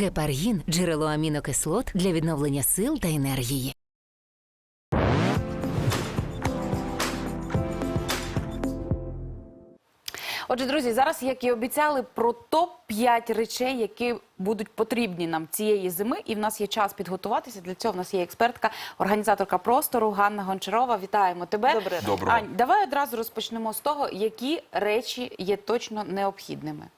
Гепаргін джерело амінокислот для відновлення сил та енергії. Отже, друзі, зараз, як і обіцяли, про топ 5 речей, які будуть потрібні нам цієї зими, і в нас є час підготуватися. Для цього в нас є експертка, організаторка простору Ганна Гончарова. Вітаємо тебе. Ранок. Доброго. Ань, давай одразу розпочнемо з того, які речі є точно необхідними.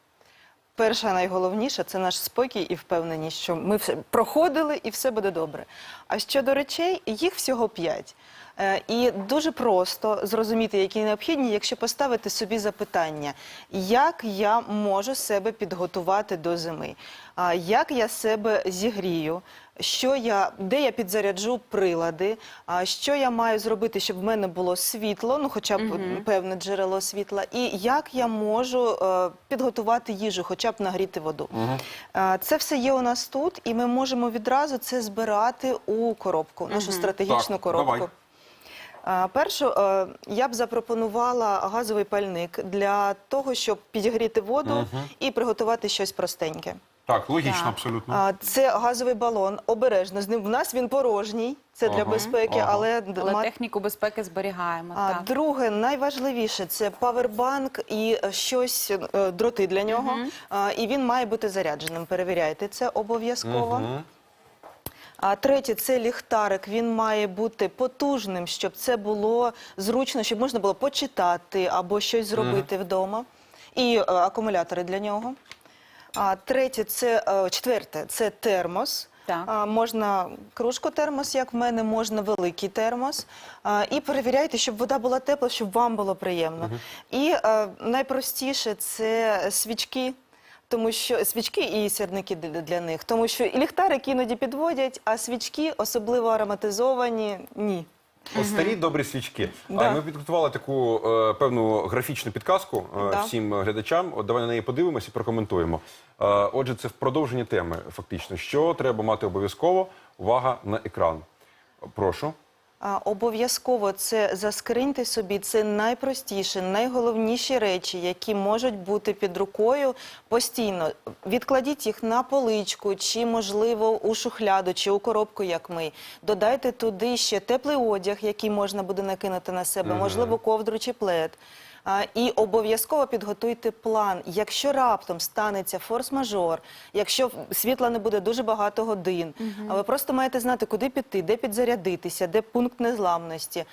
Перше, найголовніше це наш спокій і впевненість, що ми все проходили і все буде добре. А щодо речей, їх всього п'ять. Е, І дуже просто зрозуміти, які необхідні, якщо поставити собі запитання, як я можу себе підготувати до зими, як я себе зігрію, що я, де я підзаряджу прилади, а, що я маю зробити, щоб в мене було світло, ну хоча б певне джерело світла, і як я можу е, підготувати їжу, хоча б нагріти воду. Е, Це все є у нас тут, і ми можемо відразу це збирати у коробку, нашу стратегічну Так, коробку. давай. Першу е, я б запропонувала газовий пальник для того, щоб підігріти воду і приготувати щось простеньке. Так, логічно, Так. абсолютно. А, Це газовий балон. Обережно з ним. В нас він порожній. Це для Ага, безпеки, ага. але, Але ма- техніку безпеки зберігаємо. а, так. друге, найважливіше це павербанк і е, щось е, дроти для нього. А, І він має бути зарядженим. Перевіряйте це обов'язково. Мгм. А третє це ліхтарик. Він має бути потужним, щоб це було зручно, щоб можна було почитати або щось зробити вдома. І е, акумулятори для нього. А третє, це е, четверте, це термос. Так. А, можна кружку термос, як в мене, можна великий термос. А, і перевіряйте, щоб вода була тепла, щоб вам було приємно. І е, найпростіше це свічки. Тому що свічки і сірники для, для них, тому що і ліхтарики іноді підводять, а свічки, особливо ароматизовані, ні. Ось старі добрі свічки. Да. Ми підготували таку е, певну графічну підказку е, Да. всім глядачам. От давай на неї подивимося і прокоментуємо. Е, отже, це в продовженні теми, фактично. Що треба мати обов'язково? Увага на екран. Прошу. Обов'язково це заскриньте собі. Це найпростіше, найголовніші речі, які можуть бути під рукою постійно. Відкладіть їх на поличку, чи можливо у шухляду, чи у коробку, як ми. Додайте туди ще теплий одяг, який можна буде накинути на себе, можливо, ковдру чи плед. І обов'язково підготуйте план. Якщо раптом станеться форс-мажор, якщо світла не буде дуже багато годин, а ви просто маєте знати, куди піти, де підзарядитися, де пункт незламності.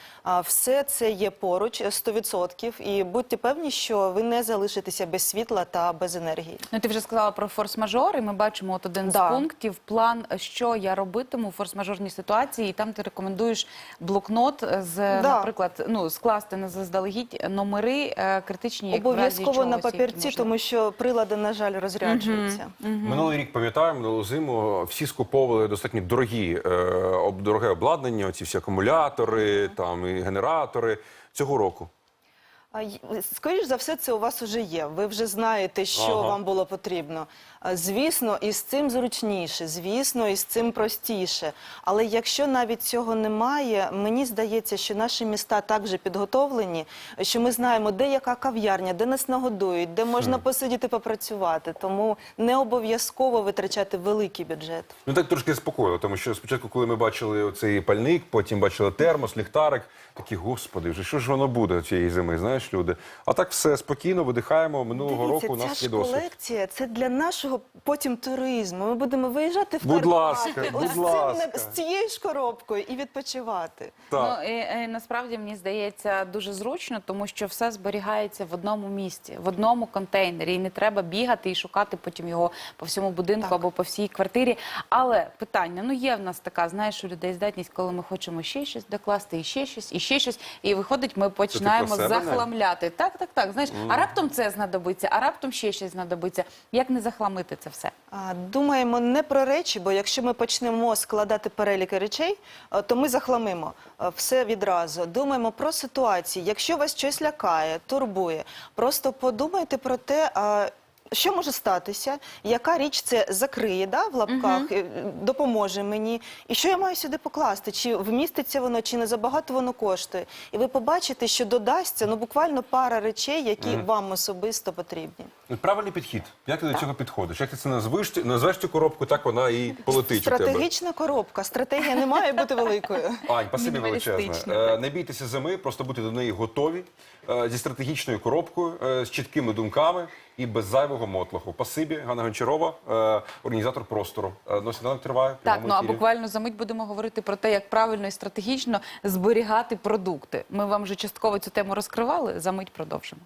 Все це є поруч 100%. І будьте певні, що ви не залишитеся без світла та без енергії. Ну, ти вже сказала про форс-мажор, і ми бачимо от один Да. з пунктів план, що я робитиму в форс-мажорній ситуації. І там ти рекомендуєш блокнот з, Да. наприклад, ну скласти на заздалегідь номери е, критичні як в разі Обов'язково на чогось, які папірці, тому що прилади, на жаль, розряджуються. Минулий рік пам'ятаю, минулу зиму всі скуповували достатньо дорогі е, об- дороге обладнання, оці всі акумулятори, там і генератори. Цього року. А й- Скоріш за все, це у вас вже є. Ви вже знаєте, що Ага. вам було потрібно. Звісно, із цим зручніше, звісно, із цим простіше. Але якщо навіть цього немає, мені здається, що наші міста так вже підготовлені, що ми знаємо, де яка кав'ярня, де нас нагодують, де можна посидіти попрацювати. Тому не обов'язково витрачати великий бюджет. Ну так трошки спокійно, тому що спочатку, коли ми бачили цей пальник, потім бачили термос, ліхтарик, такі, господи, вже що ж воно буде цієї зими, знаєш, люди. А так все спокійно, видихаємо. Минулого Дивіться, року у ця нас ж є досвід. колекція це для нашого потім туризму. Ми будемо виїжджати в Будь Карпати, ласка, ось будь цим ласка. не- з цією ж коробкою і відпочивати. Так. Ну, і, і, насправді мені здається дуже зручно, тому що все зберігається в одному місці, в одному контейнері, і не треба бігати і шукати потім його по всьому будинку Так. або по всій квартирі. Але питання: ну є в нас така, знаєш, у людей здатність, коли ми хочемо ще щось докласти, і ще щось, і ще щось, і виходить, ми починаємо себе, Надя? Захламляти. Так, так, так. Знаєш, а раптом це знадобиться, а раптом ще щось знадобиться. Як не захламити це все? А, Думаємо не про речі, бо якщо ми почнемо складати переліки речей, е, то ми захламимо е, все відразу. Думаємо про ситуації. Якщо вас щось лякає, турбує, просто подумайте про те, а, Що може статися? Яка річ це закриє да, в лапках, е, допоможе мені? І що я маю сюди покласти? Чи вміститься воно, чи не забагато воно коштує? І ви побачите, що додасться ну буквально пара речей, які вам особисто потрібні. Правильний підхід. Як ти до цього підходиш? Як ти це назвеш, назвеш цю коробку, так вона і полетить у тебе. Стратегічна коробка. Стратегія не має бути великою. Ань, спасибі величезне. Мінімалістично, Е, Не бійтеся зими, просто будьте до неї готові е, зі стратегічною коробкою, е, з чіткими думками і без зайвого мотлоху. Пасибі Ганна Гончарова, е, організатор простору. Носі Ну, сніданок триває. Так, ну а буквально за мить будемо говорити про те, як правильно і стратегічно зберігати продукти. Ми вам вже частково цю тему розкривали. За мить продовжимо.